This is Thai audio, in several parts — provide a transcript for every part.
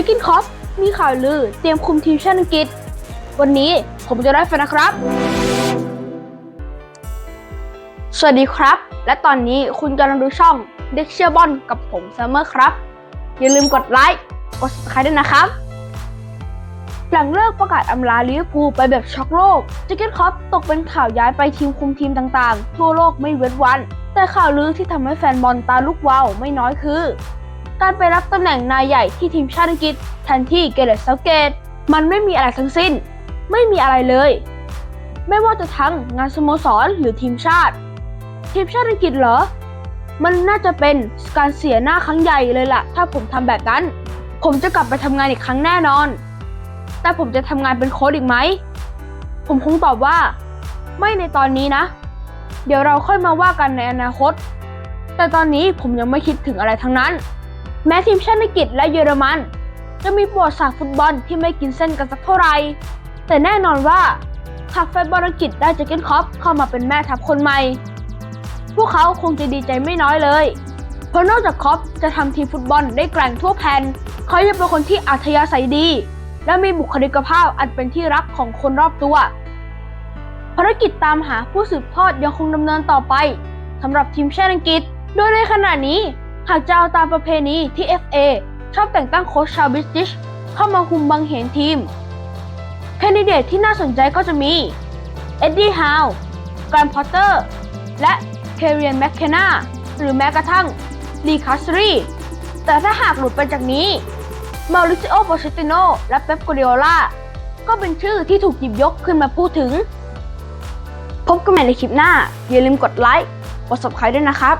จิกกินคอฟมีข่าวลือเตรียมคุมทีมชาติอังกฤษ วันนี้ผมจะได้ฟังนะครับ สวัสดีครับ และตอนนี้คุณกำลังดูช่องเด็กเชียร์บอลกับผมซัมเมอร์ครับ อย่าลืมกดไลค์ กด subscribe ด้วยนะครับ หลังเลิกประกาศอำลาลิเวอร์พูลไปแบบช็อกโลกจิกเก็ตคอปตกเป็นข่าวย้ายไปทีมคุมทีมต่างๆ ทั่วโลกไม่เว้นวัน แต่ข่าวลือที่ทำให้แฟนบอลตาลุกวาวไม่น้อยคือ การไปรับตำแหน่งนายใหญ่ที่ทีมชาติอังกฤษแทนที่เกเรตเซาเกต มันไม่มีอะไรทั้งสิ้น ไม่มีอะไรเลย ไม่ว่าจะทั้งงานสโมสรหรือทีมชาติ ทีมชาติอังกฤษเหรอ มันน่าจะเป็นการเสียหน้าครั้งใหญ่เลยล่ะ ถ้าผมทำแบบนั้น ผมจะกลับไปทำงานอีกครั้งแน่นอน แต่ผมจะทำงานเป็นโค้ชอีกไหม ผมคงตอบว่า ไม่ในตอนนี้นะ เดี๋ยวเราค่อยมาว่ากันในอนาคต แต่ตอนนี้ผมยังไม่คิดถึงอะไรทั้งนั้น แม้ทีมชาติอังกฤษและเยอรมัน จะมีประวัติศาสตร์ฟุตบอลที่ไม่กินเส้นกันสักเท่าไหร่ แต่แน่นอนว่าหากแฟนบอลอังกฤษได้เจเกนคอปเข้ามาเป็นแม่ทัพคนใหม่ พวกเขาคงจะดีใจไม่น้อยเลย เพราะนอกจากคอปจะทำทีมฟุตบอลได้แกร่งทั่วแผ่นเขายังเป็นคนที่อัธยาศัยดี และมีบุคลิกภาพอันเป็นที่รักของคนรอบตัว ภารกิจตามหาผู้สืบทอดยังคงดำเนินต่อไปสำหรับทีมชาติอังกฤษ โดยในขณะนี้ หากจะเอาตามประเพณีที่ FA ชอบแต่งตั้งโค้ชชาวบริติชเข้ามาคุมบังเหียนทีมแคนดิเดตที่น่าสนใจก็จะมี เอ็ดดี้ฮาวกรนพอตเตอร์ และเคเรียนแมคเคนาหรือแม้กระทั่งลีคาสรีแต่ถ้าหากหลุดไปจากนี้มาริซิโอโปเชติโนและเป๊ปกัวดิโอลาก็เป็นชื่อที่ถูกหยิบยกขึ้นมาพูดถึง พบกันใหม่ในคลิปหน้า อย่าลืมกดไลค์กด subscribe ด้วยนะครับ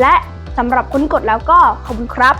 และ สำหรับคนกดแล้วก็ขอบคุณครับ